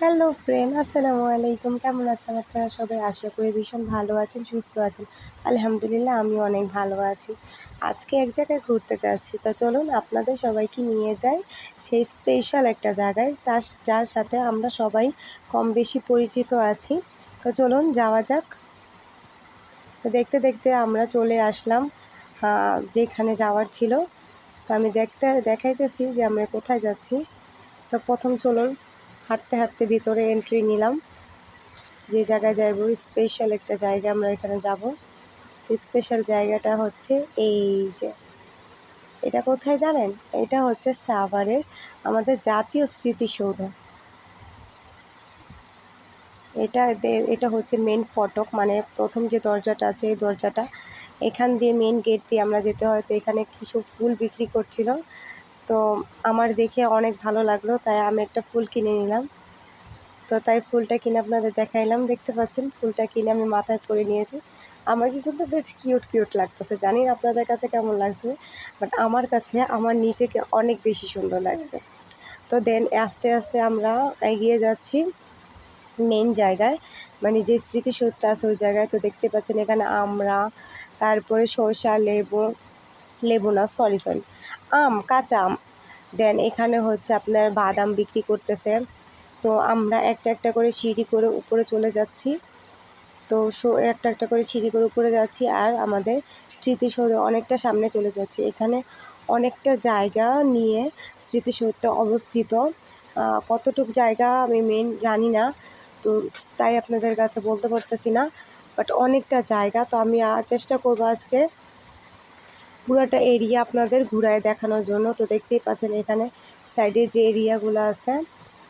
Hello friend আসসালামু আলাইকুম কেমন আছেন আপনারা সবাই? আশা করি ভীষণ ভালো আছেন, সুস্থ আছেন। আলহামদুলিল্লাহ আমি অনেক ভালো আছি। আজকে এক জায়গায় ঘুরতে যাচ্ছি। তো চলুন আপনাদের সবাইকে নিয়ে যাই সেই স্পেশাল একটা জায়গায়। তার যার সাথে আমরা সবাই কম বেশি পরিচিত আছি। তো চলুন যাওয়া যাক। তো দেখতে দেখতে আমরা চলে আসলাম যেখানে যাওয়ার ছিল। তো আমি দেখতে, দেখাইতেছি যে আমরা কোথায় যাচ্ছি। তো প্রথম চলুন। হাঁটতে হাঁটতে ভিতরে এন্ট্রি নিলাম। যে জায়গায় যাইব স্পেশাল একটা জায়গা আমরা এখানে যাব। স্পেশাল জায়গাটা হচ্ছে এই যে, এটা কোথায় জানেন? এটা হচ্ছে সাভারের আমাদের জাতীয় স্মৃতিসৌধ। এটা এটা হচ্ছে মেন ফটক মানে প্রথম যে দরজাটা আছে, এই দরজাটা। এখান দিয়ে মেন গেট দিয়ে আমরা যেতে হয়। তো এখানে কিছু ফুল বিক্রি করছিল। তো আমার দেখে অনেক ভালো লাগল, তাই আমি একটা ফুল কিনে নিলাম। তো তাই ফুলটা কিনে আপনাদের দেখাইলাম, দেখতে পাচ্ছেন? ফুলটা কিনে আমি মাথায় পরে নিয়েছি। আমাকে কিন্তু বেশ কিউট কিউট লাগতেছে, জানি না আপনাদের কাছে কেমন লাগছে বাট আমার কাছে, আমার নিজেকে অনেক বেশি সুন্দর লাগছে। তো দেন আস্তে আস্তে আমরা এগিয়ে যাচ্ছি মেন জায়গায় মানে যে স্মৃতিসৌধ আছে ওই জায়গায়। তো দেখতে পাচ্ছেন এখানে আমরা, তারপরে শসা লেবু লেবু না সরি সরি আম, কাঁচা আম। দেন এখানে হচ্ছে আপনার বাদাম বিক্রি করতেছে। তো আমরা একটা একটা করে সিঁড়ি করে উপরে চলে যাচ্ছি। তো সো, একটা একটা করে সিঁড়ি করে উপরে যাচ্ছি আর আমাদের স্মৃতিসৌধে অনেকটা সামনে চলে যাচ্ছি। এখানে অনেকটা জায়গা নিয়ে স্মৃতিসৌধটা অবস্থিত। কতটুক জায়গা আমি মেন জানি না। তো তাই আপনাদের কাছে বলতে পারতেছি না। বাট অনেকটা জায়গা। তো আমি চেষ্টা করব আজকে পুরোটা এরিয়া আপনাদের ঘুরায় দেখানোর জন্য। তো দেখতেই পাচ্ছেন এখানে সাইডে যে এরিয়াগুলো আছে,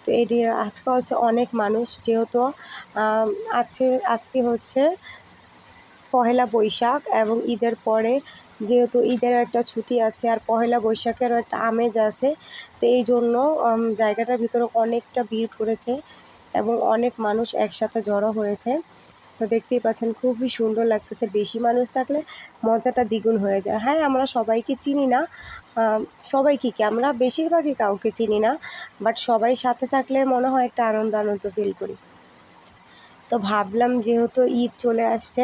তো এরিয়া আজকে হচ্ছে অনেক মানুষ যেহেতু আছে, আজকে হচ্ছে পহেলা বৈশাখ এবং ঈদের পরে যেহেতু ঈদের একটা ছুটি আছে আর পহেলা বৈশাখেরও একটা আমেজ আছে, তো এই জন্য জায়গাটার ভিতরে অনেকটা ভিড় পড়েছে এবং অনেক মানুষ একসাথে জড়ো হয়েছে। তো দেখতেই পাচ্ছেন খুবই সুন্দর লাগতেছে। বেশি মানুষ থাকলে মজাটা দ্বিগুণ হয়ে যায়। হ্যাঁ আমরা সবাইকে চিনি না। সবাইকে কি আমরা বেশিরভাগই কাউকে চিনি না। বাট সবাই সাথে থাকলে মনে হয় একটা আনন্দ আনন্দ ফিল করি। তো ভাবলাম যেহেতু ঈদ চলে আসছে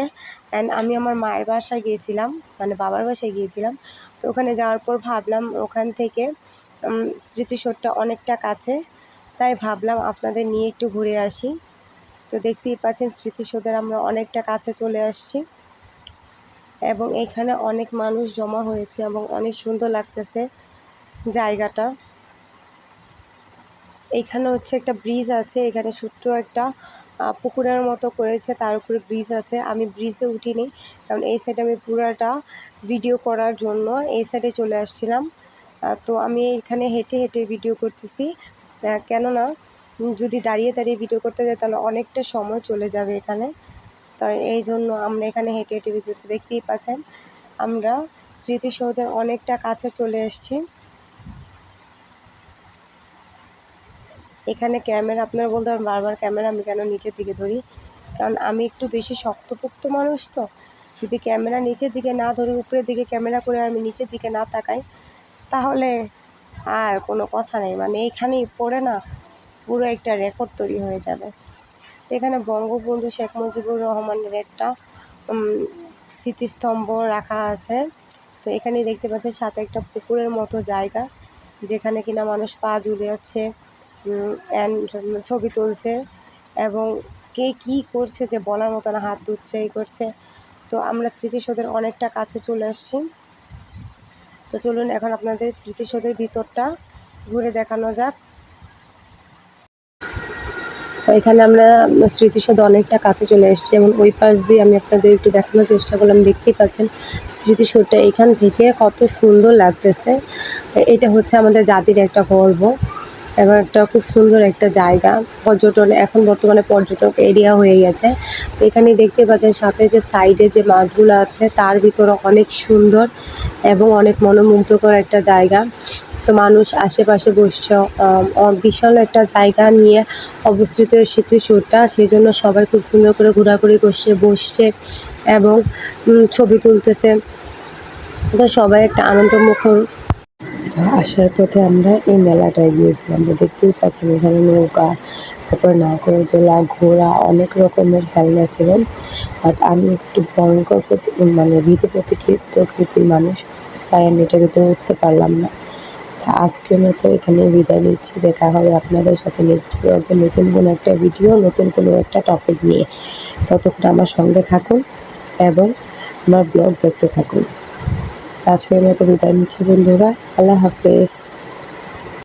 অ্যান্ড আমি আমার মায়ের বাসায় গিয়েছিলাম মানে বাবার বাসায় গিয়েছিলাম তো ওখানে যাওয়ার পর ভাবলাম ওখান থেকে উম, স্মৃতিসৌধটা অনেকটা কাছে। তাই ভাবলাম আপনাদের নিয়ে একটু ঘুরে আসি। তো দেখতেই পাচ্ছেন স্মৃতিসৌধের আমরা অনেকটা কাছে চলে আসছি। এবং এখানে অনেক মানুষ জমা হয়েছে এবং অনেক সুন্দর লাগতেছে জায়গাটা। এখানে হচ্ছে একটা ব্রিজ আছে, এখানে ছোট্ট একটা পুকুরের মতো করেছে, তার উপরে ব্রিজ আছে। আমি ব্রিজে উঠিনি, কারণ এই সাইডে আমি পুরাটা ভিডিও করার জন্য এই সাইডে চলে আসছিলাম। তো আমি এখানে হেঁটে হেঁটে ভিডিও করতেছি। কেননা যদি দাঁড়িয়ে দাঁড়িয়ে ভিডিও করতে যাই, তাহলে অনেকটা সময় চলে যাবে এখানে। তো এই জন্য আমরা এখানে হেঁটে হেঁটে ভিডিও দেখতেই পাচ্ছেন, আমরা স্মৃতিসৌধের অনেকটা কাছে চলে এসেছি। এখানে ক্যামেরা আপনারা বলতে পারেন বারবার ক্যামেরা আমি কেন নিচের দিকে ধরি? কারণ আমি একটু বেশি শক্তপোক্ত মানুষ তো। যদি ক্যামেরা নিচের দিকে না ধরি, উপরের দিকে ক্যামেরা করে আমি নিচের দিকে না তাকাই, তাহলে আর কোনো কথা নেই। মানে এইখানেই পড়ে না পুরো একটা রেকর্ড তৈরি হয়ে যাবে। তো এখানে বঙ্গবন্ধু শেখ মুজিবুর রহমানের একটা স্মৃতিস্তম্ভ রাখা আছে। তো এখানে দেখতে পাচ্ছেন সাথে একটা পুকুরের মতো জায়গা, যেখানে কিনা মানুষ পা ঝুলিয়েছে অ্যান্ড ছবি তুলছে এবং কে কী করছে যে বলার মতো না, হাত ধুচ্ছে, এই করছে। তো আমরা স্মৃতিসৌধের অনেকটা কাছে চলে আসছি। তো চলুন এখন আপনাদের স্মৃতিসৌধের ভিতরটা ঘুরে দেখানো যাক। এখানে আমরা স্মৃতিসৌধ অনেকটা কাছে চলে এসেছি এবং ওই পাশ দিয়ে আমি আপনাদের একটু দেখানোর চেষ্টা করলাম, দেখতেই পাচ্ছেন স্মৃতিসৌধটা এখান থেকে কত সুন্দর লাগতেছে। এটা হচ্ছে আমাদের জাতির একটা গর্ব এবং একটা খুব সুন্দর একটা জায়গা। পর্যটন, এখন বর্তমানে পর্যটক এরিয়া হয়ে গেছে। তো এখানে দেখতে পাচ্ছেন সাথে যে সাইডে যে মাঠগুলো আছে, তার ভিতরে অনেক সুন্দর এবং অনেক মনোমুগ্ধকর একটা জায়গা। মানুষ আশেপাশে বসছে বিশাল একটা জায়গা নিয়ে অবস্থিত এই স্মৃতিসৌধটা। সেই জন্য সবাই খুব সুন্দর করে ঘোরাঘুরি করছে, বসছে এবং ছবি তুলতেছে। তো সবাই একটা আনন্দমুখর আসার পথে আমরা এই মেলাটায় গিয়েছিলাম। তো দেখতেই পাচ্ছেন, এখানে নৌকা, তারপর তোলা ঘোড়া, অনেক রকমের খেলনা ছিল। বাট আমি একটু ভয়ঙ্কর মানে ভীত প্রতিকৃ প্রকৃতির মানুষ, তাই আমি এটার ভিতরে উঠতে পারলাম না। তা আজকের মতো এখানে বিদায় নিচ্ছি। দেখা হবে আপনাদের সাথে নেক্সট ব্লগে নতুন কোনো একটা ভিডিও নতুন কোনো একটা টপিক নিয়ে। ততক্ষণ আমার সঙ্গে থাকুন এবং আমার ব্লগ দেখতে থাকুন। আজকের মতো বিদায় নিচ্ছি বন্ধুরা। আল্লাহ হাফেজ।